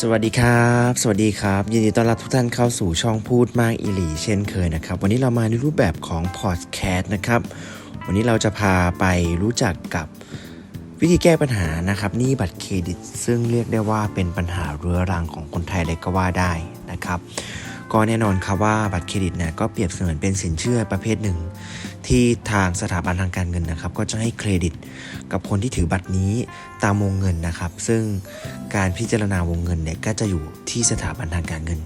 สวัสดีครับ สวัสดีครับ ยินดีต้อนรับทุกท่านเข้าสู่ช่องพูดมากอิหลีเช่นเคยนะครับ วันนี้เรามาในรูปแบบของพอดแคสต์นะครับ วันนี้เราจะพาไปรู้จักกับวิธีแก้ปัญหานะครับหนี้บัตรเครดิต ซึ่งเรียกได้ว่าเป็นปัญหาเรื้อรังของคนไทยเลยก็ว่าได้นะครับ ก็แน่นอนครับว่าบัตรเครดิตเนี่ยก็เปรียบเสมือนเป็นสินเชื่อประเภทหนึ่ง ที่ทางสถาบันทางการเงินนะครับ ก็จะให้เครดิตกับคนที่ถือบัตรนี้ตามวงเงินนะครับ ซึ่งการพิจารณาวงเงินเนี่ยก็จะอยู่ที่สถาบันทางการเงิน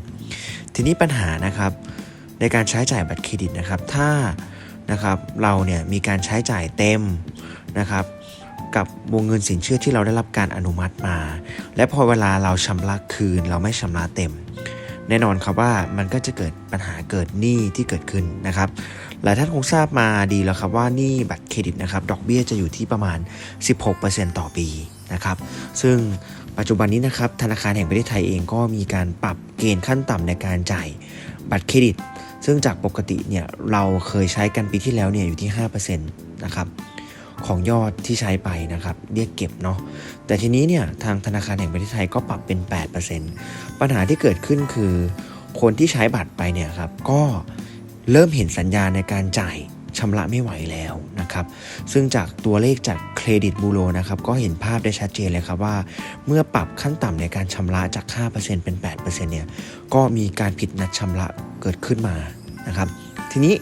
ทีนี้ปัญหานะครับในการใช้จ่ายบัตรเครดิตนะครับ ถ้านะครับเราเนี่ยมีการใช้จ่ายเต็มนะครับกับวงเงินสินเชื่อที่เราได้รับการอนุมัติมา และพอเวลาเราชำระคืน เราไม่ชำระเต็ม แน่นอนครับว่ามันก็จะเกิดปัญหาเกิดหนี้ที่เกิดขึ้นนะครับ หลายท่านคงทราบมาดีแล้วครับว่านี้บัตรเครดิตนะครับดอกเบี้ยจะอยู่ที่ประมาณ 16%ต่อปีนะครับซึ่งปัจจุบันนี้นะครับธนาคารแห่งประเทศไทยเองก็มีการปรับเกณฑ์ขั้นต่ำในการจ่ายบัตรเครดิต ซึ่งจากปกติเนี่ยเราเคยใช้กันปีที่แล้วเนี่ยอยู่ที่5%นะครับของยอดที่ใช้ไปนะครับเรียกเก็บเนาะแต่ทีนี้เนี่ยทางธนาคารแห่งประเทศไทยก็ปรับเป็น 8%ปัญหาที่เกิดขึ้นคือ คนที่ใช้บัตรไปเนี่ยครับก็ เริ่มเห็นสัญญาณในการจ่ายชำระไม่ไหวแล้วนะครับ ซึ่งจากตัวเลขจากเครดิตบูโรนะครับ ก็เห็นภาพได้ชัดเจนเลยครับว่า เมื่อปรับขั้นต่ำในการชำระจาก 5%เป็น 8%เนี่ย ก็มีการผิดนัดชำระเกิดขึ้นมานะครับ ทีนี้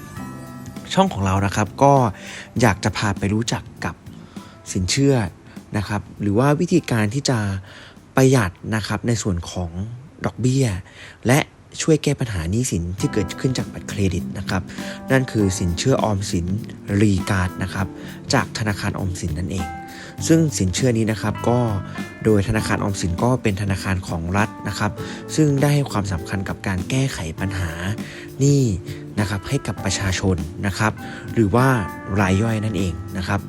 ช่องของเรานะครับก็อยากจะพาไปรู้จักกับสินเชื่อนะครับ หรือว่าวิธีการที่จะประหยัดนะครับในส่วนของดอกเบี้ย และ ช่วยแก้ปัญหานี้สินที่เกิดขึ้นจากบัตรเครดิตนะครับ นั่นคือสินเชื่อออมสินรีการ์ดนะครับ จากธนาคารออมสินนั่นเอง ซึ่งสินเชื่อนี้นะครับก็โดยธนาคารออมสินก็เป็นธนาคารของรัฐนะครับ ซึ่งได้ให้ความสำคัญกับการแก้ไขปัญหานี้นะครับให้กับประชาชนนะครับ หรือว่ารายย่อยนั่นเองนะครับ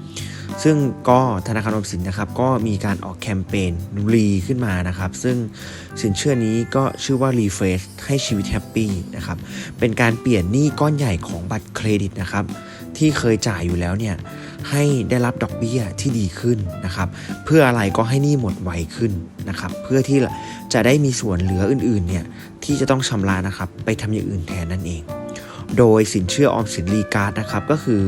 ซึ่งก็ธนาคารออมสินนะครับก็มีการออกแคมเปญรีขึ้นมานะครับ ซึ่งสินเชื่อนี้ก็ชื่อว่า Refresh ให้ชีวิตแฮปปี้นะครับเป็นการเปลี่ยนหนี้ก้อนใหญ่ของบัตรเครดิตนะครับที่เคยจ่ายอยู่แล้วเนี่ยให้ได้รับดอกเบี้ยที่ดีขึ้นนะครับ เพื่ออะไรก็ให้หนี้หมดไวขึ้นนะครับ เพื่อที่จะได้มีส่วนเหลืออื่นๆเนี่ยที่จะต้องชำระนะครับ ไปทำอย่างอื่นแทนนั่นเอง โดยสินเชื่อออมสินรีการ์ดนะครับ ก็คือ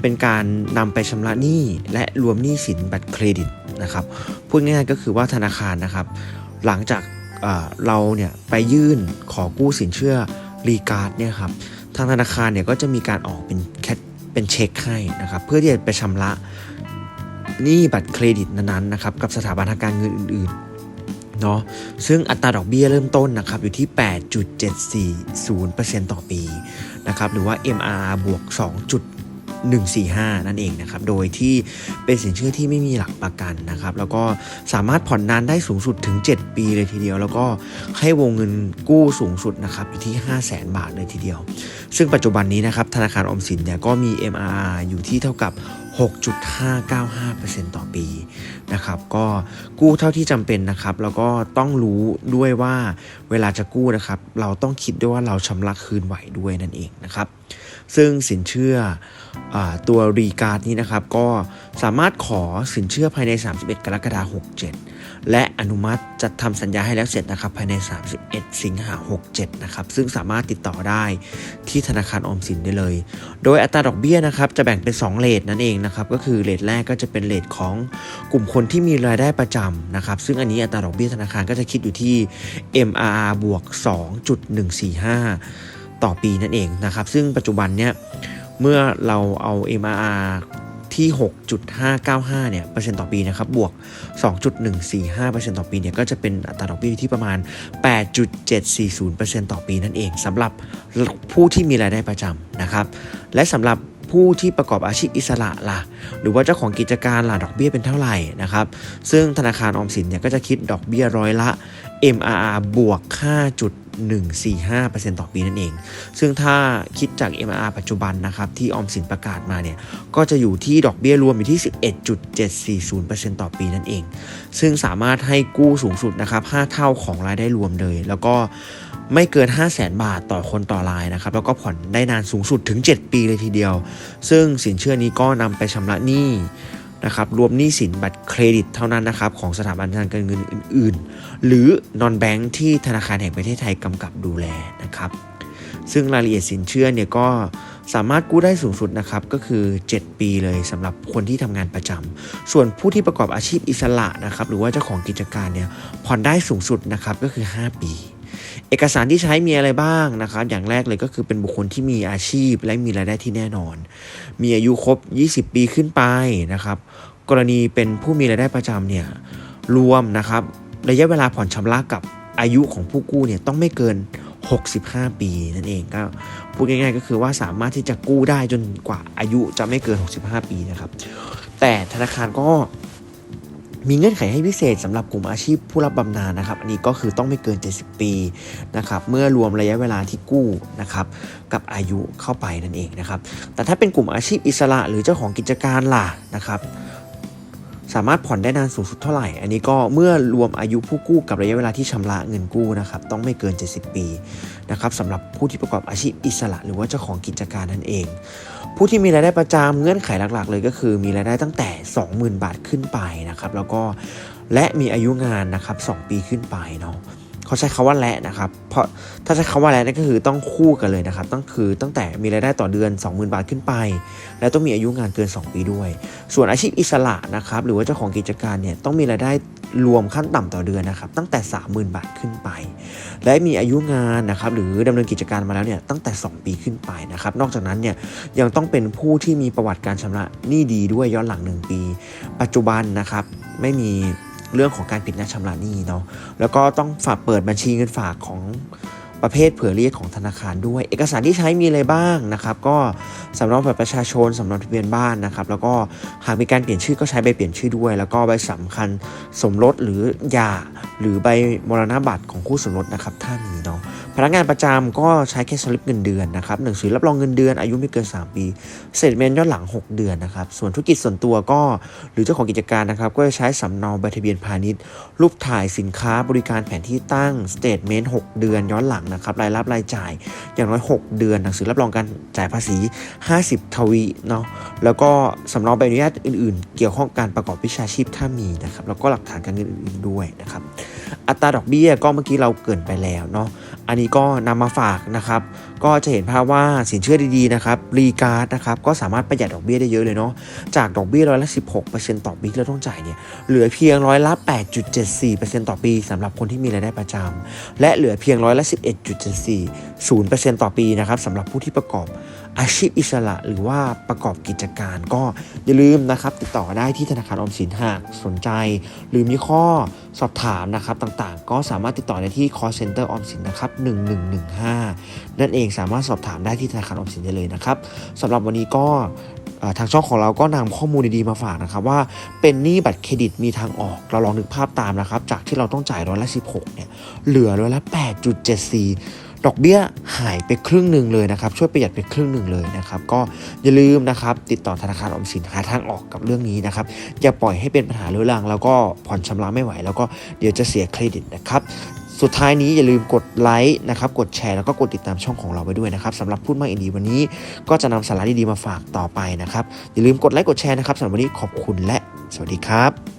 เป็นการนำไปชำระหนี้และรวมหนี้สินบัตรเครดิตนะครับพูดง่ายๆก็คือว่าธนาคารนะครับ หลังจากเเราเนี่ยไปยื่นขอกู้สินเชื่อรีการ์ดเนี่ยครับทางธนาคารเนี่ยก็จะมีการออกเป็นแคเป็นเช็คให้นะครับเพื่อที่จะไปชำระหนี้บัตรเครดิตนั้นๆนะครับกับสถาบันทางการเงินอื่นๆเนาะซึ่งอัตราดอกเบี้ยเริ่มต้นนะครับอยู่ที่ 8.740%ต่อปีนะครับหรือว่า MRR บวก 145 นั่นเองนะครับ โดยที่เป็นสินเชื่อที่ไม่มีหลักประกันนะครับ แล้วก็สามารถผ่อนนานได้สูงสุดถึง 7 ปีเลยทีเดียว แล้วก็ให้วงเงินกู้สูงสุดนะครับอยู่ที่ 5 0 0แสนบาทเลยทีเดียว ซึ่งปัจจุบันนี้นะครับธนาคารออมสินเนี่ยก็มี MRR อยู่ที่เท่ากับ6.595%ต่อปีนะครับก็กู้เท่าที่จำเป็นนะครับ แล้วก็ต้องรู้ด้วยว่าเวลาจะกู้นะครับ เราต้องคิดด้วยว่าเราชำระคืนไหวด้วยนั่นเองนะครับ ซึ่งสินเชื่อ ตัวรีการ์ดนี้นะครับ ก็สามารถขอสินเชื่อภายใน 31 กรกฎาคม 67 และอนุมัติจัดทำสัญญาให้แล้วเสร็จนะครับ ภายใน 31 สิงหา67 นะครับ ซึ่งสามารถติดต่อได้ที่ธนาคารออมสินได้เลย โดยอัตราดอกเบี้ยนะครับ จะแบ่งเป็น 2 เลทนั่นเองนะครับ ก็คือเลทแรกก็จะเป็นเลทของกลุ่มคนที่มีรายได้ประจำนะครับ ซึ่งอันนี้อัตราดอกเบี้ยธนาคารก็จะคิดอยู่ที่ MRR บวก 2.145 ต่อปีนั่นเองนะครับ ซึ่งปัจจุบันเนี่ย เมื่อเราเอา MRR ที่ 6.595 เนี่ยเปอร์เซ็นต์ต่อปีนะครับ บวก 2.145%ต่อปีเนี่ย ก็จะเป็นอัตราดอกเบี้ยที่ประมาณ 8.740%ต่อปีนั่นเองสำหรับผู้ที่มีรายได้ประจำนะครับ และสำหรับ ผู้ที่ประกอบอาชีพอิสระล่ะ หรือว่าเจ้าของกิจการล่ะดอกเบี้ยเป็นเท่าไหร่นะครับ ซึ่งธนาคารออมสินเนี่ยก็จะคิดดอกเบี้ยร้อยละ MRR บวก 5.145%ต่อปีนั่นเอง ซึ่งถ้าคิดจาก MRR ปัจจุบันนะครับที่ออมสินประกาศมาเนี่ย ก็จะอยู่ที่ดอกเบี้ยรวมอยู่ที่ 11.740%ต่อปีนั่นเอง ซึ่งสามารถให้กู้สูงสุดนะครับ 5 เท่าของรายได้รวมเลย แล้วก็ ไม่เกิน 5 0 0แสนบาทต่อคนต่อรายนะครับ แล้วก็ผ่อนได้นานสูงสุดถึง 7 ปีเลยทีเดียว ซึ่งสินเชื่อนี้ก็นำไปชำระหนี้นะครับรวมหนี้สินบัตรเครดิตเท่านั้นนะครับของสถาบันทางการเงินอื่น ๆ หรือนอนแบงค์ที่ธนาคารแห่งประเทศไทยกำกับดูแลนะครับซึ่งรายละเอียดสินเชื่อเนี่ยก็สามารถกู้ได้สูงสุดนะครับก็คือ 7 ปีเลยสำหรับคนที่ทำงานประจำส่วนผู้ที่ประกอบอาชีพอิสระนะครับหรือว่าเจ้าของกิจการเนี่ยผ่อนได้สูงสุดนะครับก็คือ 5 ปี เอกสารที่ใช้มีอะไรบ้างนะครับ อย่างแรกเลยก็คือเป็นบุคคลที่มีอาชีพและมีรายได้ที่แน่นอน มีอายุครบ 20 ปีขึ้นไปนะครับ กรณีเป็นผู้มีรายได้ประจำเนี่ยรวมนะครับระยะเวลาผ่อนชำระกับอายุของผู้กู้เนี่ยต้องไม่เกิน 65 ปีนั่นเองก็พูดง่ายๆก็คือว่าสามารถที่จะกู้ได้จนกว่าอายุจะไม่เกิน 65 ปีนะครับ แต่ธนาคารก็ มีเงื่อนไขให้พิเศษสำหรับกลุ่มอาชีพผู้รับบำนาญนะครับ อันนี้ก็คือต้องไม่เกิน 70 ปีนะครับ เมื่อรวมระยะเวลาที่กู้นะครับกับอายุเข้าไปนั่นเองนะครับ แต่ถ้าเป็นกลุ่มอาชีพอิสระหรือเจ้าของกิจการล่ะนะครับ สามารถผ่อนได้นานสูงสุดเท่าไหร่ อันนี้ก็เมื่อรวมอายุผู้กู้กับระยะเวลาที่ชำระเงินกู้นะครับ ต้องไม่เกิน 70 ปีนะครับสำหรับผู้ที่ประกอบอาชีพอิสระ หรือว่าเจ้าของกิจการนั่นเอง ผู้ที่มีรายได้ประจำเงื่อนไขหลักๆ เลยก็คือ มีรายได้ตั้งแต่ 20,000 บาทขึ้นไปนะครับ แล้วก็และมีอายุงานนะครับ 2 ปีขึ้นไปเนาะ เขาใช้คาว่าและนะครับ เพราะถ้าใช้คาว่าและนั่นก็คือต้องคู่กันเลยนะครับต้องคือตั้งแต่มีรายได้ต่อเดือน 20,000 บาทขึ้นไป และต้องมีอายุงานเกิน 2 ปีด้วย ส่วนอาชีพอิสระนะครับหรือว่าเจ้าของกิจการเนี่ยต้องมีรายได้รวมขั้นต่ำต่อเดือนนะครับตั้งแต่ 30,000 บาทขึ้นไป และมีอายุงานนะครับหรือดำเนินกิจการมาแล้วเนี่ยตั้งแต่ 2 ปีขึ้นไปนะครับนอกจากนั้นเนี่ยยังต้องเป็นผู้ที่มีประวัติการชำระหนี้ดีด้วยย้อนหลัง 1 ปี ปัจจุบันนะครับไม่มี เรื่องของการปิดหน้าชำระหนี้เนาะแล้วก็ต้องฝากเปิดบัญชีเงินฝากของ ประเภทเผื่อเรียกของธนาคารด้วย เอกสารที่ใช้มีอะไรบ้างนะครับ ก็สำเนาบัตรประชาชนสำเนาทะเบียนบ้านนะครับ แล้วก็หากมีการเปลี่ยนชื่อก็ใช้ใบเปลี่ยนชื่อด้วย แล้วก็ใบสำคัญสมรสหรือหย่าหรือใบมรณบัตรของคู่สมรสนะครับถ้ามีเนาะพนักงานประจำก็ใช้แค่สลิปเงินเดือนนะครับหนังสือรับรองเงินเดือนอายุไม่เกิน 3 ปีเสร็จเมนย้อนหลัง 6 เดือนนะครับ ส่วนธุรกิจส่วนตัวก็หรือเจ้าของกิจการนะครับ ก็จะใช้สำเนาใบทะเบียนพาณิชย์ รูปถ่ายสินค้าบริการแผนที่ตั้งสเตทเมนต์6เดือนย้อนหลังนะครับรายรับรายจ่ายอย่างน้อย 6 เดือนหนังสือรับรองการจ่ายภาษี 50 ทวีเนาะแล้วก็สำเนาใบอนุญาตอื่นๆ เกี่ยวข้องการประกอบวิชาชีพถ้ามีนะครับแล้วก็หลักฐานการเงินอื่นๆด้วยนะครับอัตราดอกเบี้ยก็เมื่อกี้เราเกินไปแล้วเนาะ อันนี้ก็นำมาฝากนะครับ ก็จะเห็นภาพว่าสินเชื่อดีๆนะครับรีการ์ดนะครับก็สามารถประหยัดดอกเบี้ยได้เยอะเลยเนาะจากดอกเบี้ยร้อยละ16%ต่อปีที่เราต้องจ่ายเนี่ยเหลือเพียงร้อยละ8.74%ต่อปีสำหรับคนที่มีรายได้ประจำและเหลือเพียงร้อยละ11.74%ต่อปีนะครับสำหรับผู้ที่ประกอบ อาชีพอิสระ หรือว่าประกอบกิจการ ก็อย่าลืมนะครับ ติดต่อได้ที่ธนาคารออมสินหากสนใจ หรือมีข้อสอบถามนะครับต่างๆ ก็สามารถติดต่อได้ที่ call center ออมสินนะครับ1115 นั่นเองสามารถสอบถามได้ที่ธนาคารออมสินได้เลยนะครับสำหรับวันนี้ก็ทางช่องของเราก็นำข้อมูลดีๆมาฝากนะครับ ว่าเป็นหนี้บัตรเครดิตมีทางออกเราลองนึกภาพตามนะครับ จากที่เราต้องจ่ายร้อยละ 16เนี่ยเหลือร้อยละ 8.74 ดอกเบี้ยหายไปครึ่งหนึ่งเลยนะครับ ช่วยประหยัดไปครึ่งหนึ่งเลยนะครับ ก็อย่าลืมนะครับ ติดต่อธนาคารออมสินหาทางออกกับเรื่องนี้นะครับ อย่าปล่อยให้เป็นปัญหาเรื้อรัง แล้วก็ผ่อนชำระไม่ไหว แล้วก็เดี๋ยวจะเสียเครดิตนะครับสุดท้ายนี้อย่าลืมกดไลค์นะครับกดแชร์แล้วก็กดติดตามช่องของเราไปด้วยนะครับสำหรับพูดมากอินดีวันนี้ ก็จะนำสาระดีๆมาฝากต่อไปนะครับอย่าลืมกดไลค์กดแชร์นะครับสำหรับวันนี้ขอบคุณและสวัสดีครับ